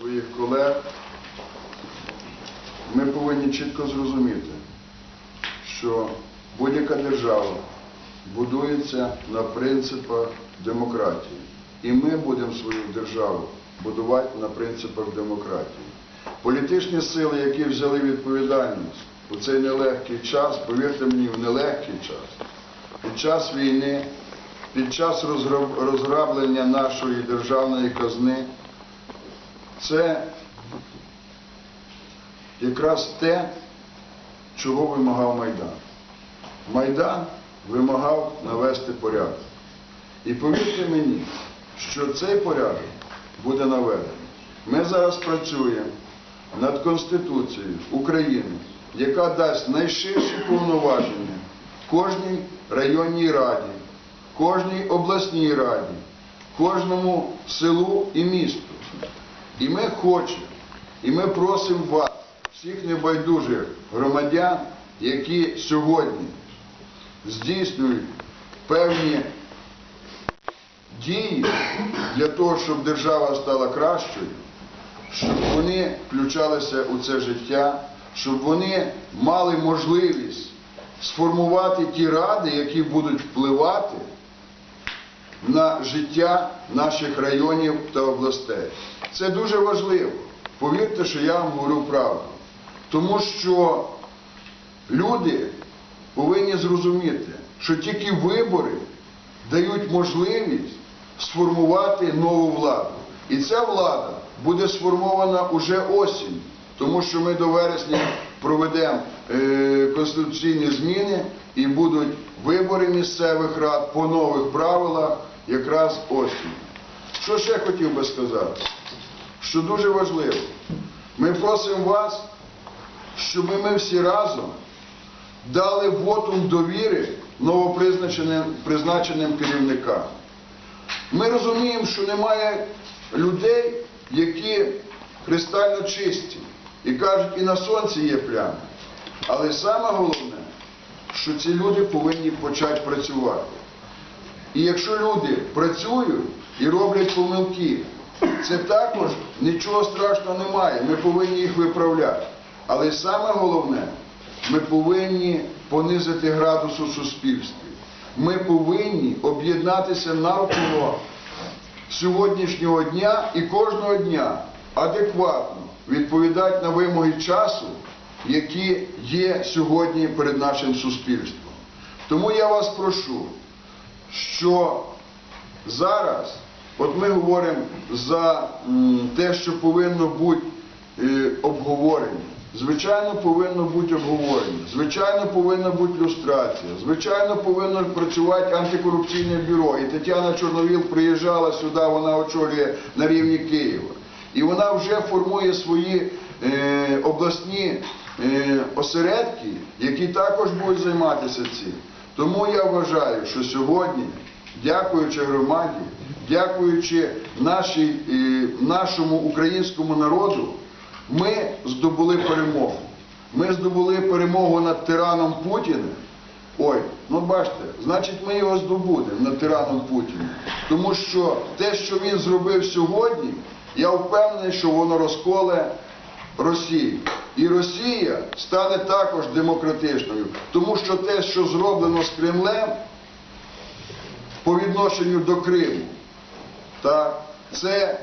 своїх колег, ми повинні чітко зрозуміти, що будь-яка держава будується на принципах демократії. І ми будемо свою державу будувати на принципах демократії. Політичні сили, які взяли відповідальність у цей нелегкий час, повірте мені, в нелегкий час, під час війни, під час розграблення нашої державної казни, це якраз те, чого вимагав Майдан. Майдан вимагав навести порядок. І повірте мені, що цей порядок буде наведений. Ми зараз працюємо над Конституцією України, яка дасть найширші повноваження кожній районній раді, кожній обласній раді, кожному селу і місту. І ми хочемо, і ми просимо вас, всіх небайдужих громадян, які сьогодні здійснюють певні дії для того, щоб держава стала кращою, щоб вони включалися у це життя, щоб вони мали можливість сформувати ті ради, які будуть впливати на життя наших районів та областей. Це дуже важливо. Повірте, що я вам говорю правду. Тому що люди повинні зрозуміти, що тільки вибори дають можливість сформувати нову владу. І ця влада буде сформована уже осінь, тому що ми до вересня проведемо е, конституційні зміни і будуть вибори місцевих рад по нових правилах якраз осінь. Що ще хотів би сказати? Що дуже важливо, ми просимо вас, щоб ми всі разом дали вотум довіри новопризначеним призначеним керівникам. Ми розуміємо, що немає людей, які кристально чисті і кажуть, і на сонці є плями. Але саме головне, що ці люди повинні почати працювати. І якщо люди працюють і роблять помилки, це також нічого страшного немає. Ми повинні їх виправляти. Але саме головне, ми повинні понизити градус у суспільстві. Ми повинні об'єднатися навколо сьогоднішнього дня і кожного дня адекватно відповідати на вимоги часу, які є сьогодні перед нашим суспільством. Тому я вас прошу, що зараз, от ми говоримо за те, що повинно бути е, обговорення. Звичайно, повинно бути обговорення, звичайно, повинна бути люстрація, звичайно, повинно працювати антикорупційне бюро. І Тетяна Чорновіл приїжджала сюди, вона очолює на рівні Києва. І вона вже формує свої е, обласні е, осередки, які також будуть займатися цим. Тому я вважаю, що сьогодні, дякуючи громаді, дякуючи нашій, нашому українському народу, ми здобули перемогу. Ми здобули перемогу над тираном Путіним. Ой, ну бачите, значить ми його здобудемо над тираном Путіним. Тому що те, що він зробив сьогодні, я впевнений, що воно розколе Росію. І Росія стане також демократичною, тому що те, що зроблено з Кремлем по відношенню до Криму, це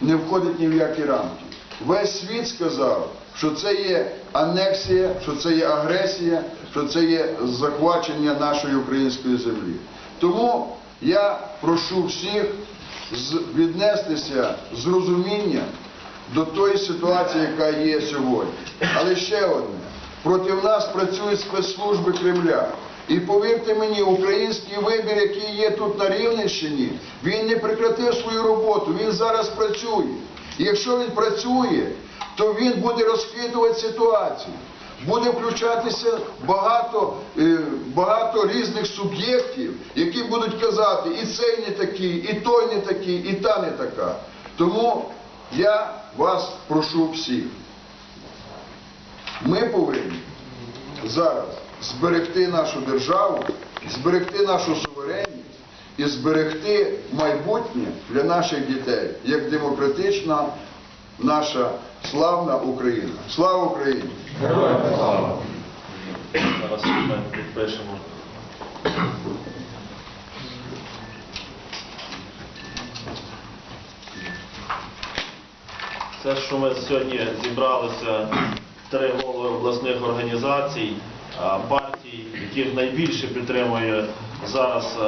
не входить ні в які рамки. Весь світ сказав, що це є анексія, що це є агресія, що це є захвачення нашої української землі. Тому я прошу всіх віднестися з розумінням до тої ситуації, яка є сьогодні. Але ще одне. Проти нас працюють спецслужби Кремля. І повірте мені, український вибір, який є тут на Рівненщині, він не прекратив свою роботу, він зараз працює. І якщо він працює, то він буде розхитувати ситуацію. Буде включатися багато, е, багато різних суб'єктів, які будуть казати, і цей не такий, і той не такий, і та не така. Тому я вас прошу всіх. Ми повинні зараз зберегти нашу державу, зберегти нашу суверенність і зберегти майбутнє для наших дітей як демократична наша славна Україна. Слава Україні! Зараз ми підпишемо. Це, що ми сьогодні зібралися три голови обласних організацій, партій, яких найбільше підтримує зараз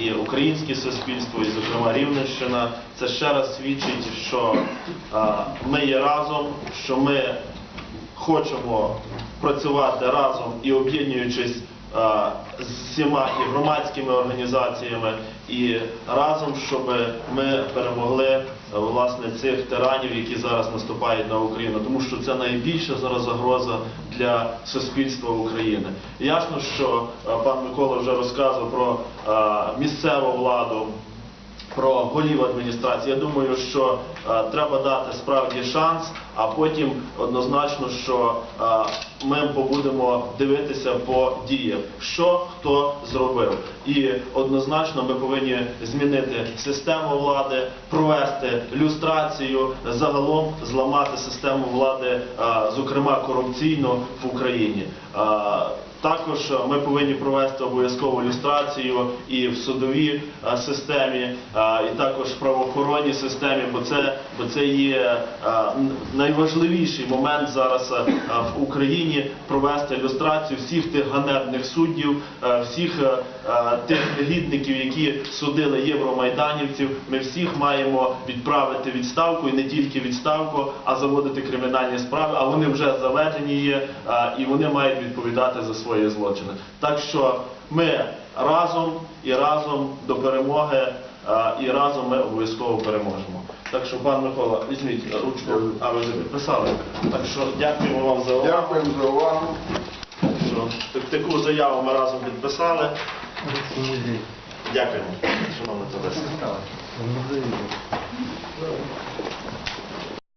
і українське суспільство, і, зокрема, Рівненщина. Це ще раз свідчить, що ми є разом, що ми хочемо працювати разом і об'єднуючись з всіма і громадськими організаціями, і разом, щоб ми перемогли е, власне цих тиранів, які зараз наступають на Україну, тому що це найбільша зараз загроза для суспільства України. Ясно, що е, пан Микола вже розказував про е, місцеву владу про голів адміністрації. Я думаю, що е, треба дати справді шанс, а потім однозначно, що е, ми побудемо дивитися по діях, що хто зробив. І однозначно ми повинні змінити систему влади, провести люстрацію, загалом зламати систему влади, зокрема корупційну в Україні. Також е, ми повинні провести обов'язкову люстрацію і в судовій е, системі, е, і також в правоохоронній системі, бо це, бо це є найважливіший момент зараз в Україні провести люстрацію всіх тих ганебних суддів, всіх тих негідників, які судили євромайданівців. Ми всіх маємо відправити відставку і не тільки відставку, а заводити кримінальні справи. А вони вже заведені є, і вони мають відповідати за свої злочини. Так що ми разом і разом до перемоги, і разом ми обов'язково переможемо. Так що, пан Микола, візьміть ручку, а ви вже підписали. Так що дякуємо вам за увагу. Дякуємо за увагу. Так- таку заяву ми разом підписали. Дякуємо, шановне товариство.